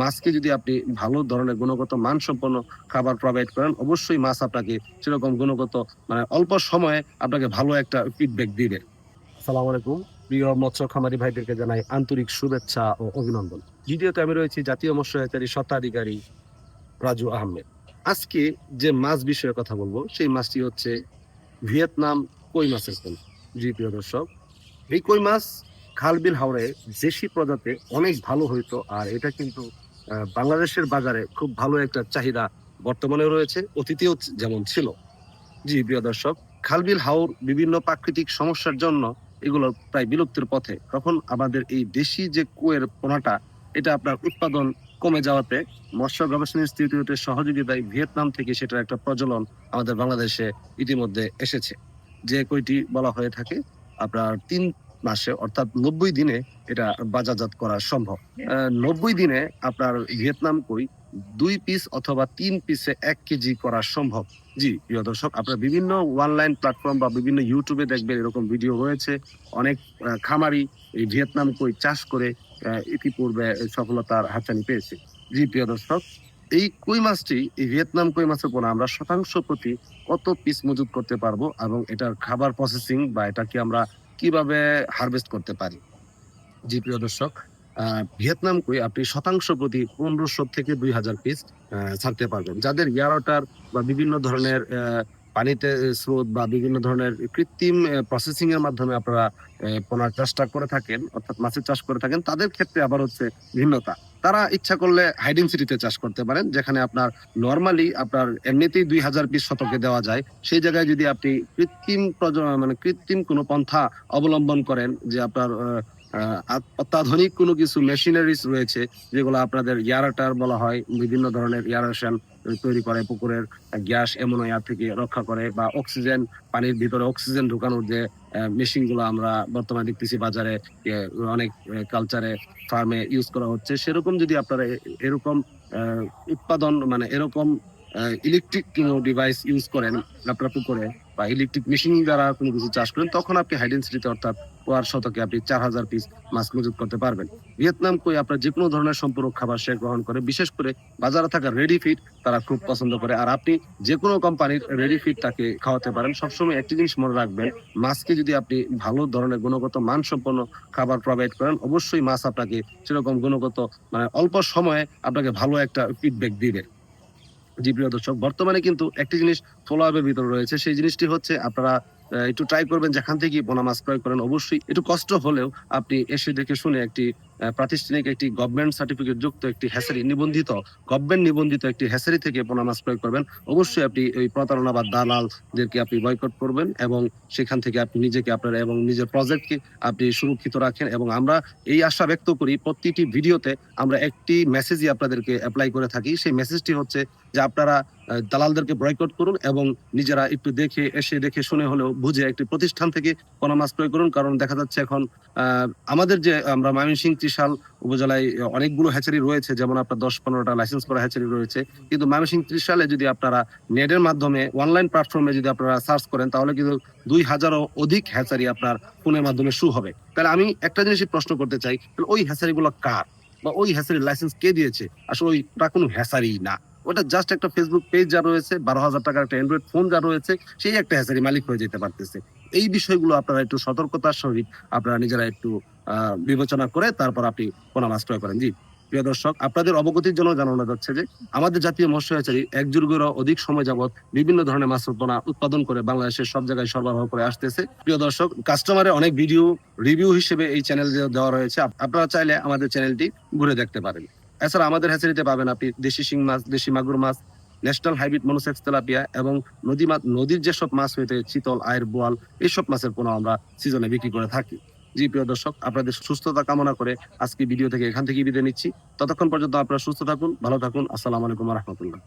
মাছকে যদি আপনি ভালো ধরনের গুণগত মানসম্পন্ন খাবার প্রোভাইড করেন, অবশ্যই মাছ আপনাকে সেরকম গুণগত মানে অল্প সময়ে আপনাকে ভালো একটা ফিডব্যাক দিবে। আসসালামু আলাইকুম। প্রিয় মৎস্য খামারি ভাইদেরকে জানাই আন্তরিক শুভেচ্ছা ও অভিনন্দন। দ্বিতীয়ত আমি রয়েছি জাতীয় মৎস্য হ্যাচারী স্বত্বাধিকারী রাজু আহমেদ। আজকে যে মাছ বিষয়ে কথা বলব, সেই মাছটি হচ্ছে ভিয়েতনাম কই মাছের কোন জি, প্রিয় দর্শক, এই কই মাছ খালবিল হাওড়ে দেশি প্রজাতে অনেক ভালো হইতো, আর এটা কিন্তু বাংলাদেশের বাজারে খুব ভালো একটা চাহিদা বর্তমানে রয়েছে, অতীতেও যেমন ছিল। জি, প্রিয় দর্শক, খালবিল হাওর বিভিন্ন প্রাকৃতিক সমস্যার জন্য এগুলো প্রায় বিলুপ্তির পথে। তখন আমাদের এই দেশি যে কুয়ের পোনাটা, এটা আপনার উৎপাদন কমে যাওয়াতে মৎস্য গবেষণা ইনস্টিটিউটের সহযোগিতায় ভিয়েতনাম থেকে সেটার একটা প্রচলন আমাদের বাংলাদেশে ইতিমধ্যে এসেছে। যে কইটি বলা হয়ে থাকে, আপনার তিন মাসে অর্থাৎ নব্বই দিনে এটা বাজারজাত করা সম্ভব। নব্বই দিনে আপনার ভিয়েতনাম কই দুই পিস অথবা তিন পিসে এক কেজি করা সম্ভব। জি প্রিয় দর্শক আপনার বিভিন্ন অনলাইন প্ল্যাটফর্ম বা বিভিন্ন ইউটিউবে দেখবেন এরকম ভিডিও রয়েছে। অনেক খামারি এই ভিয়েতনাম কই চাষ করে ইতিপূর্বে সফলতার হাতছানি পেয়েছে। জি প্রিয় দর্শক এই কই মাছটি এই ভিয়েতনাম কই মাছের পোনা আমরা শতাংশ প্রতি কত পিস মজুত করতে পারব এবং এটার খাবার প্রসেসিং বা এটাকে আমরা কীভাবে হারভেস্ট করতে পারি? জি, প্রিয় দর্শক ভিয়েতনাম কই আপনি শতাংশ প্রতি পনেরোশো থেকে দুই হাজার পিস ছাড়তে পারবেন। যাদের ইয়ারটার বা বিভিন্ন ধরনের পানিতে স্রোত বা বিভিন্ন ধরনের কৃত্রিম প্রসেসিং এর মাধ্যমে আপনারা পোনার চাষটা করে থাকেন, অর্থাৎ মাছের চাষ করে থাকেন, তাদের ক্ষেত্রে আবার হচ্ছে ভিন্নতা। তারা ইচ্ছা করলে হাইডিং সিটিতে চাষ করতে পারেন, যেখানে আপনার নর্মালি আপনার এমনিতেই দুই হাজার পিস শতকে দেওয়া যায়। সেই জায়গায় যদি আপনি কৃত্রিম মানে কৃত্রিম কোনো পন্থা অবলম্বন করেন, যে আপনার অত্যাধুনিক কোনো কিছু মেশিনারিজ রয়েছে, যেগুলো আপনাদের ইয়ারাটার বলা হয়, বিভিন্ন ধরনের ইয়ারেশন তৈরি করে পুকুরের গ্যাস এমোনিয়া থেকে রক্ষা করে বা অক্সিজেন, পানির ভিতরে অক্সিজেন ঢোকানোর যে মেশিনগুলো আমরা বর্তমানে দেখতেছি বাজারে অনেক কালচারে ফার্মে ইউজ করা হচ্ছে। সেরকম যদি আপনারা এরকম উৎপাদন মানে এরকম ইলেকট্রিক ডিভাইস ইউজ করেন আপনার পুকুরে বা ইলেকট্রিক মেশিন দ্বারা কোনো কিছু চাষ করেন, তখন আপনি হাইডেন্সিটিতে অর্থাৎ পোয়ার শতকে আপনি চার হাজার পিস মাছ মজুত করতে পারবেন। ভিয়েতনাম কই আপনার যে কোনো ধরনের সম্পূরক খাবার সে গ্রহণ করে, বিশেষ করে বাজারে থাকা রেডি ফিড তারা খুব পছন্দ করে। আর আপনি যে কোনো কোম্পানির রেডি ফিড তাকে খাওয়াতে পারেন, সবসময় একটি জিনিস মনে রাখবেন, মাছকে যদি আপনি ভালো ধরনের গুণগত মানসম্পন্ন খাবার প্রোভাইড করেন, অবশ্যই মাছ আপনাকে সেরকম গুণগত মানে অল্প সময়ে আপনাকে ভালো একটা ফিডব্যাক দিবে। জি প্রিয় দর্শক, বর্তমানে কিন্তু একটি জিনিস ফলো আপের ভিতরে রয়েছে, সেই জিনিসটি হচ্ছে আপনারা একটু ট্রাই করবেন, যেখান থেকে পোনা মাছ ক্রয় করেন, অবশ্যই একটু কষ্ট হলেও আপনি এসে দেখে শুনে একটি প্রাতিষ্ঠানিক একটি গভর্নমেন্ট সার্টিফিকেট যুক্ত একটি হ্যাসারি, নিবন্ধিত গভর্নমেন্ট নিবন্ধিত একটি হ্যাসারি থেকে পোনা মাছ ক্রয় করবেন। অবশ্যই আপনি ওই প্রতারণা বা দালালদেরকে আপনি বয়কট করবেন এবং সেখান থেকে আপনি নিজেকে আপনার এবং নিজের প্রজেক্টকে আপনি সুরক্ষিত রাখেন এবং আমরা এই আশা ব্যক্ত করি প্রতিটি ভিডিওতে আমরা একটি মেসেজই আপনাদেরকে অ্যাপ্লাই করে থাকি। সেই মেসেজটি হচ্ছে যে আপনারা দালালদেরকে বয়কট করুন এবং নিজেরা একটু দেখে, এসে দেখে শুনে হলেও বুঝে একটি প্রতিষ্ঠান থেকে পোনা ক্রয় করুন। কারণ দেখা যাচ্ছে এখন আমাদের যে আমরা ময়মনসিংহ ত্রিশাল উপজেলায় অনেকগুলো হ্যাচারি রয়েছে, যেমন আপনার দশ পনেরোটা লাইসেন্স করা হ্যাচারি রয়েছে। কিন্তু ময়মনসিংহ ত্রিশালে যদি আপনারা নেটের মাধ্যমে অনলাইন প্ল্যাটফর্মে যদি আপনারা সার্চ করেন, তাহলে কিন্তু দুই হাজারও অধিক হ্যাচারি আপনার ফোনের মাধ্যমে শু হবে। তাহলে আমি একটা জিনিসই প্রশ্ন করতে চাই, তাহলে ওই হ্যাচারিগুলো কার? বা ওই হ্যাচারির লাইসেন্স কে দিয়েছে? আসলে ওইটা কোনো হ্যাচারি না। ওটা জাস্ট একটা ফেসবুক পেজ যা রয়েছে, বারো হাজার টাকার একটা অ্যান্ড্রয়েড ফোন যা রয়েছে, সেই একটা হ্যাচারি মালিক হয়ে যেতে পারতেছে। এই বিষয়গুলো আপনারা একটু সতর্কতার সহিত আপনারা নিজেরা একটু বিবেচনা করে তারপর আপনি পোনা মাছ ক্রয় করেন। জি, প্রিয় দর্শক, আপনাদের অবগতির জন্য জানানো যাচ্ছে যে, আমাদের জাতীয় মৎস্য হ্যাচারি এক যুগেরও অধিক সময় যাবত বিভিন্ন ধরনের মাছ পোনা উৎপাদন করে বাংলাদেশের সব জায়গায় সরবরাহ করে আসতেছে। প্রিয় দর্শক কাস্টমারের অনেক ভিডিও রিভিউ হিসেবে এই চ্যানেল দেওয়া রয়েছে আপনারা চাইলে আমাদের চ্যানেলটি ঘুরে দেখতে পারেন। এছাড়া আমাদের হ্যাচারিতে পাবেন আপনি দেশি শিং মাছ, দেশি মাগুর মাছ ন্যাশনাল হাইব্রিড মনোসেক্স তেলাপিয়া এবং নদী নদীর যেসব মাছ হয়েছে চিতল আয়ের বোয়াল এইসব মাছের পোনা আমরা সিজনে বিক্রি করে থাকি। জি, প্রিয় দর্শক, আপনাদের সুস্থতা কামনা করে আজকে ভিডিও থেকে এখান থেকে বিদায় নিচ্ছি। ততক্ষণ পর্যন্ত আপনারা সুস্থ থাকুন, ভালো থাকুন। আসসালামু আলাইকুম রহমতুল্লাহ।